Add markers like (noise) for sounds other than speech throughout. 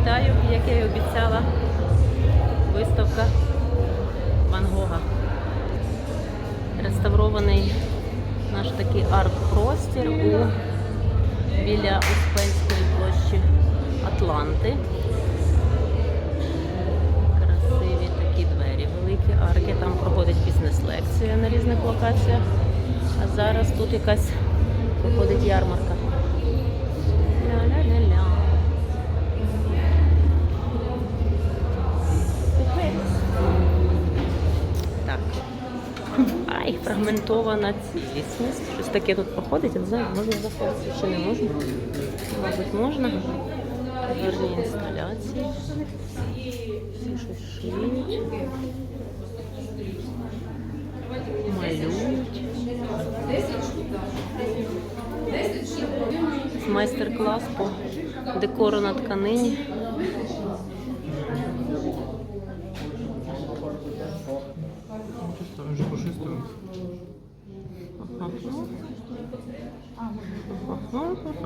вітаю, як я і обіцяла, виставка Ван Гога. Реставрований наш такий арт-простір біля Успенської площі Атланти. Красиві такі двері, великі арки. Там проходить бізнес-лекція на різних локаціях. А зараз тут якась проходить ярмарка. Ай, фрагментована цілісність. Щось таке тут проходить, я не знаю, можна заходити чи не можна. Мабуть, можна. Гарні інсталяції. Всі щось шиють. Малюють. Майстер-клас по декору на тканині. Там вже пушисто. Ага. Ага.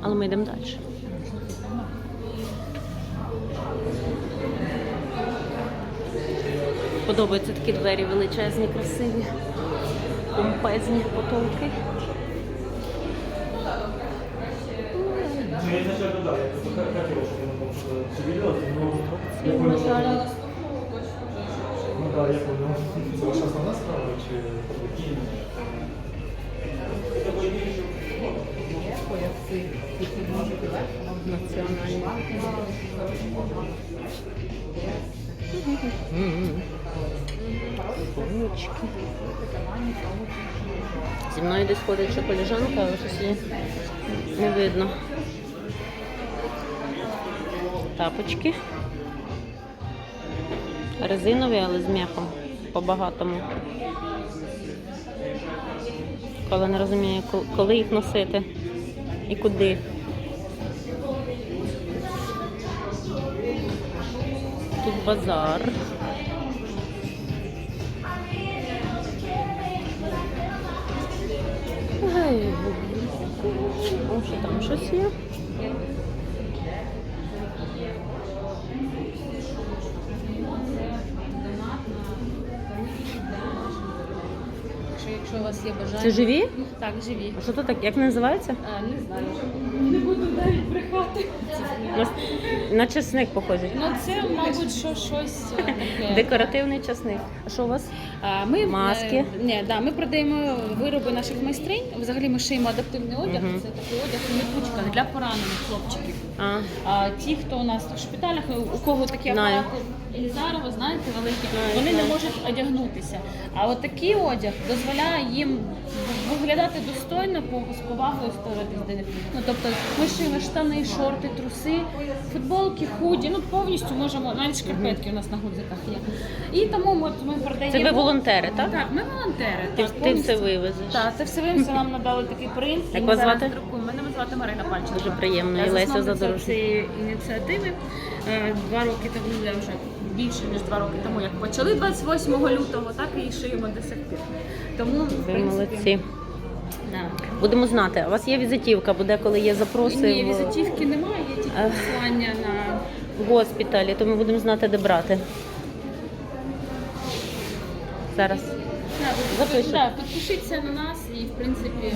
Але ми йдемо далі. Подобаються такі двері величезні, красиві, помпезні потолки. Ну, я изначально, да, я просто хотел, чтобы оно там шевелилось, но я понял, что... Ну да, я понял. Это ваша основная справа, чи Зі мною десь ходить ще коліжанка, але щось її не видно. Тапочки. Резинові, але з м'яхом по-багатому. Коли не розумію, коли їх носити і куди. Тут базар. Ой, що там щось є? Що якщо у вас є бажання. Це живі? Так, живі. А що то так? Як називається? А, не знаю. Не буду навіть брехати. На, на чесник похожий. Ну це, мабуть, що щось е, таке. Декоративний часник. А що у вас? А, Ми, Маски? е, Ні, да, ми продаємо вироби наших майстринь. Взагалі ми шиємо адаптивний одяг. Мгм. Це такий одяг в липучках для поранених хлопчиків. А, А ті, хто у нас в шпиталях, у кого такі Знаю. апарати Елізарова, знаєте, великі, вони не можуть одягнутися. А от такий одяг дозволяє їм виглядати достойно, по- з повагою ставитись до них. Ну тобто ми шиємо штани, шорти, труси, футболки, худі, ну повністю можемо, навіть шкарпетки у нас на гудзиках є. І тому ми, ми продаємо. це ви волонтери, так? Так, ми волонтери. Ти, так, ти все вивезеш. Так, це все вимся нам надали такий принт. Як вас звати? Мене звати Марина Панченко. Дуже приємно. Я І Леся засновниця цієї ініціативи. Е, Два роки тому, я вже більше ніж два роки тому, як почали 28 лютого, так і шиємо до сих пір. Тому, в принципі, молодці. Да. Будемо знати. У вас є візитівка, буде коли є запроси Ні, в, візитівки немає, є тільки Ех. посилання на в госпіталі, то ми будемо знати, де брати. Зараз. Да, ви- Запишу. да, підпишіться на нас і в принципі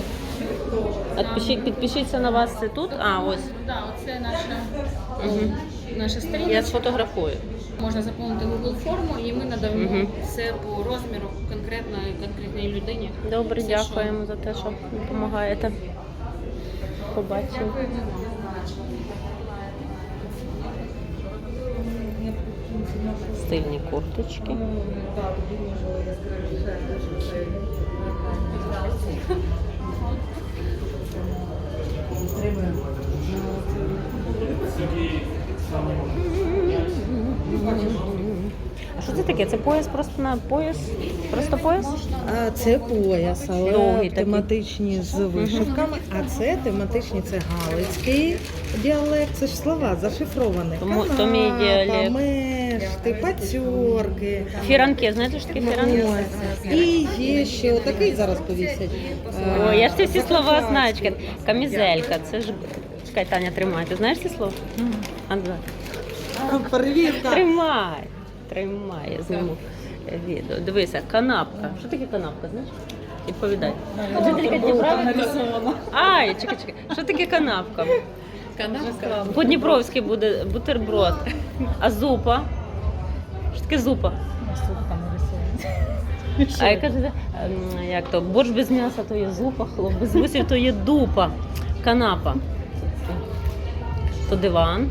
Підпишіть, підпишіться на вас це тут. А, ось. да, оце наша, Угу. наша сторінка. Я сфотографую. Можна заповнити Google форму і ми надамо Мгм. все по розміру конкретної конкретній людині. Добре, Все, що- дякуємо за те, що допомагаєте. Побачимо. Стильні курточки. Таке? Це пояс просто на пояс? Просто пояс? А це пояс, але Довгий такий. тематичні з вишивками, а це тематичні, це галицький діалект, це ж слова зашифровані. Тому- то мій Канапа, діалект. мешти, пацьорки. Фіранки, знаєте, що таке фіранки? Ось. І є ще отакий зараз повісять. О, я ж ці всі слова знаю. Чекай. Камізелька, це ж. Чекай, Таня, тримай. Ти знаєш ці слова? А. Перевірка. Тримай. Тримай, я зніму відео. Дивися, канапка. Що таке канапка, знаєш? Відповідай. Ай, чекай, чекай. Що таке канапка? Канапка. По-дніпровськи буде бутерброд. А зупа? Що таке зупа? А я кажу, ем, як то, борщ без м'яса то є зупа, хлоп без вусів то є дупа, канапа. То диван,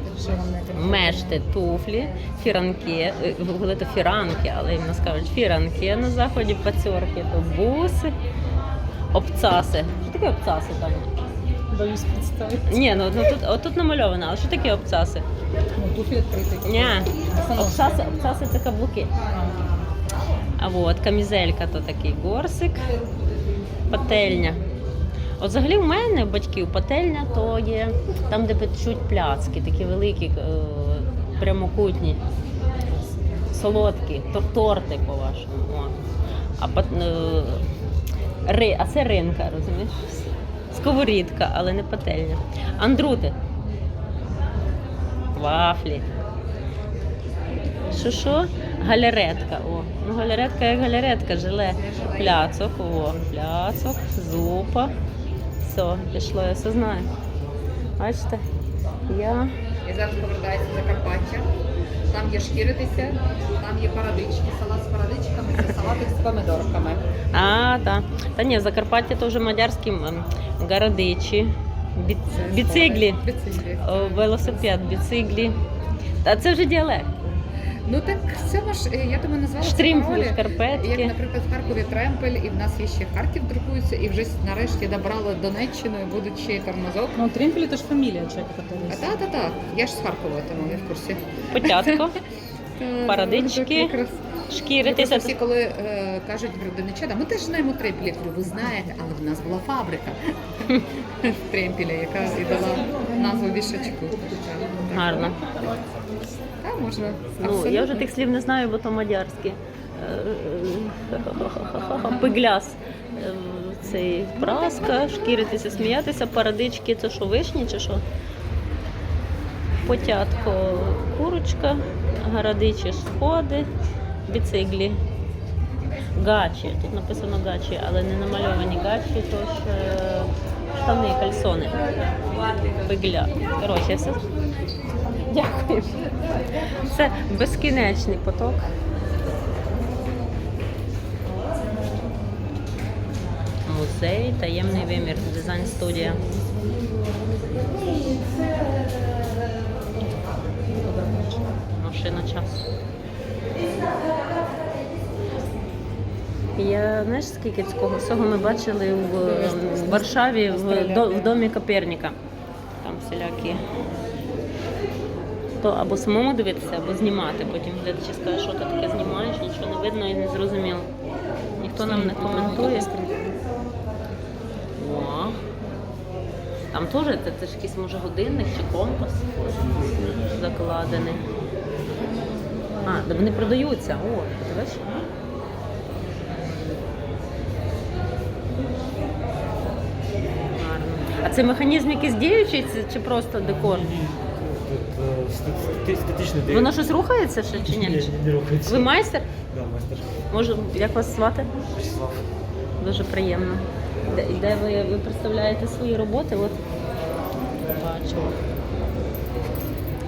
мешти, туфлі, фіранки, е, були то фіранки, але їм нас кажуть фіранки на заході, пацьорки, то буси, обцаси. Що таке обцаси, Таня? Боюсь представити. Ні, ну, ну тут, отут намальовано, але що таке обцаси? Ну, туфлі відкриті. Ні, обцаси, обцаси це каблуки. А от камізелька то такий горсик, пательня. От взагалі в мене батьків пательня то є там, де печуть пляцки, такі великі, е, прямокутні, солодкі, то торти по-вашому. А, е, а це ринка, розумієш? Сковорідка, але не пательня. Андрути. Вафлі. Що що? Галеретка. О, ну галеретка як галеретка, желе. Пляцок, о, пляцок, зупа. Все, пішло, я все знаю. Бачите? Я. І зараз повертається в Закарпаття. Там є шкіритися, там є парадички, салат з парадичками, це салатик з помидорками. А, так. Та ні, Закарпаття то вже мадярські м, городичі, бі... біциглі, Біциглі. О, велосипед, біциглі. Та це вже діалект. Ну так в цьому ж е, я тому назвала це паролі. шкарпетки. Як, наприклад, в Харкові Тремпель, і в нас є ще Харків друкується, і вже нарешті добрали Донеччину, і будуть ще й тормозок. Ну, Трімпель это ж фамилия человека, который... А так, так, так. Я ж з Харкова, тому я в курсі. Потятко, (laughs) Парадички. шкіритися. Всі, коли е, кажуть говорю, донеччана, ми теж знаємо Тремпіль. Ви знаєте, але в нас була фабрика (laughs) Тремпіля, яка і дала назву вішачку. Гарно. Можна. Ну, я вже тих слів не знаю, бо то мадярські. Е, Пигляс. Е, Цей праска, шкіритися, сміятися, парадички, це що, вишні чи що? Потятко курочка, городичі сходи, біциглі. Гачі. Тут написано гачі, але не намальовані гачі, то ж е, штани, кальсони. Пигля. Коротше, я все. Дякую. Це безкінечний поток. Музей, таємний вимір, дизайн студія. Машина часу. Я знаєш, скільки цього всього ми бачили в, в Варшаві в, в домі Коперніка. Там всілякі. То або самому дивитися, або знімати. Потім глядачі скаже, що ти таке знімаєш, нічого не видно і не зрозуміло. Ніхто нам не коментує. О. Там теж це, це ж якийсь може годинник чи компас закладений. А, де вони продаються. О, бачиш? А це механізм якийсь діючий чи- чи просто декор? Тут статичний диван. Воно щось рухається ще чи ні? не рухається. Ви майстер? Да, майстер. Може, як вас звати? Вячеслав. Дуже приємно. Де, де ви, ви представляєте свої роботи? От бачу.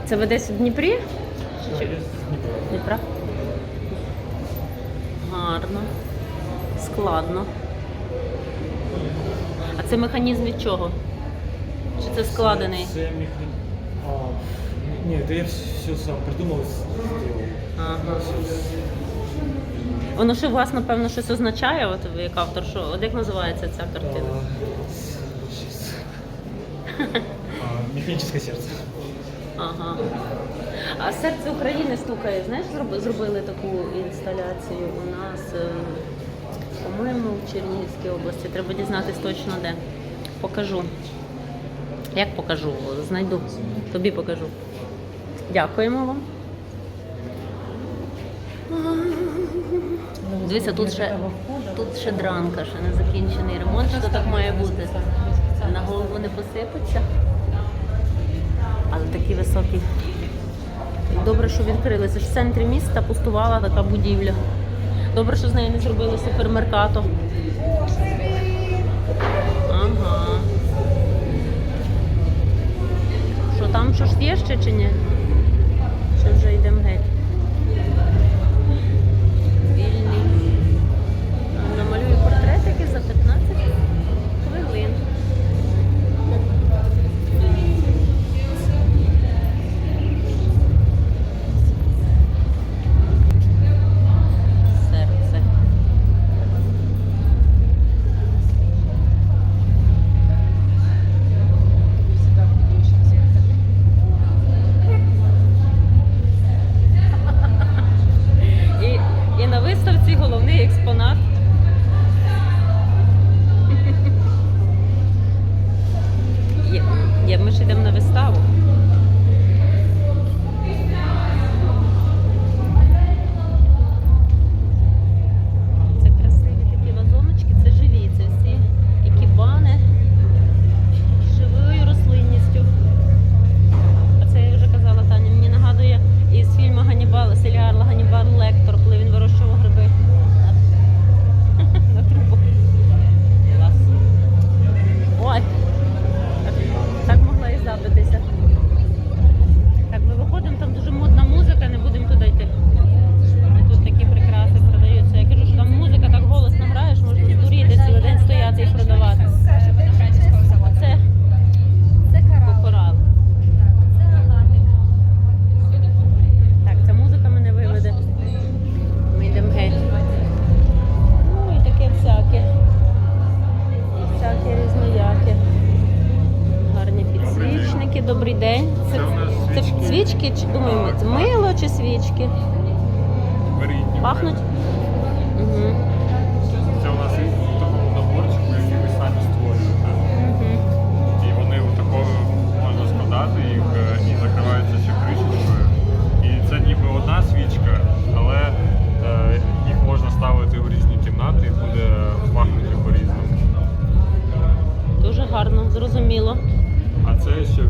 Це ви десь у Дніпрі? Чи- Дніпра? Гарно. Складно. А це механізм від чого? Чи це складений? Це механізм. А, ні, то я все сам придумав, зробив. Ага. Воно ще у вас, напевно, щось означає, от ви як автор, що от як називається ця картина? (laughs) А, Механічне серце. Ага. А серце України стукає, знаєш, зроб- зробили таку інсталяцію у нас, е, по-моєму, в Чернігівській області. Треба дізнатись точно де. Покажу. Як покажу, знайду. Тобі покажу. Дякуємо вам. Дивіться, тут ще тут ще дранка, ще не закінчений ремонт, що так має бути. На голову не посипеться. Але такі високі. Добре, що відкрилися. В центрі міста пустувала така будівля. Добре, що з нею не зробили супермеркато. там щось є ще чи ні? Чи вже йдемо геть. це, що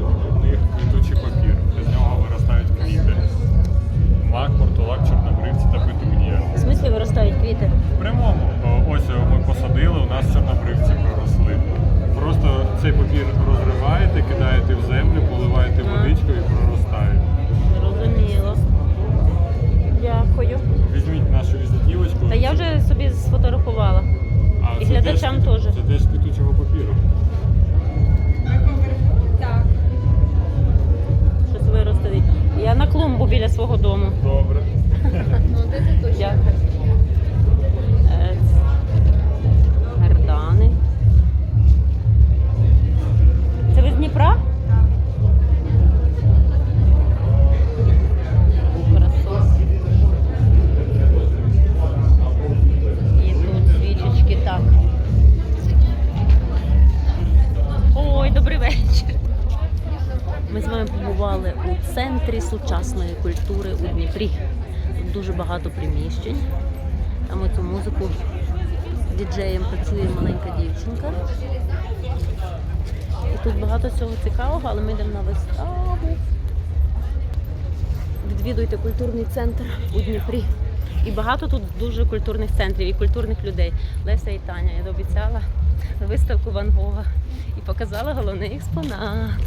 культури у Дніпрі. Тут дуже багато приміщень. А ми цю музику діджеєм працює маленька дівчинка. І тут багато цього цікавого, але ми йдемо на виставу. Відвідуйте культурний центр у Дніпрі. І багато тут дуже культурних центрів і культурних людей. Леся і Таня я обіцяла виставку Ван Гога і показала головний експонат.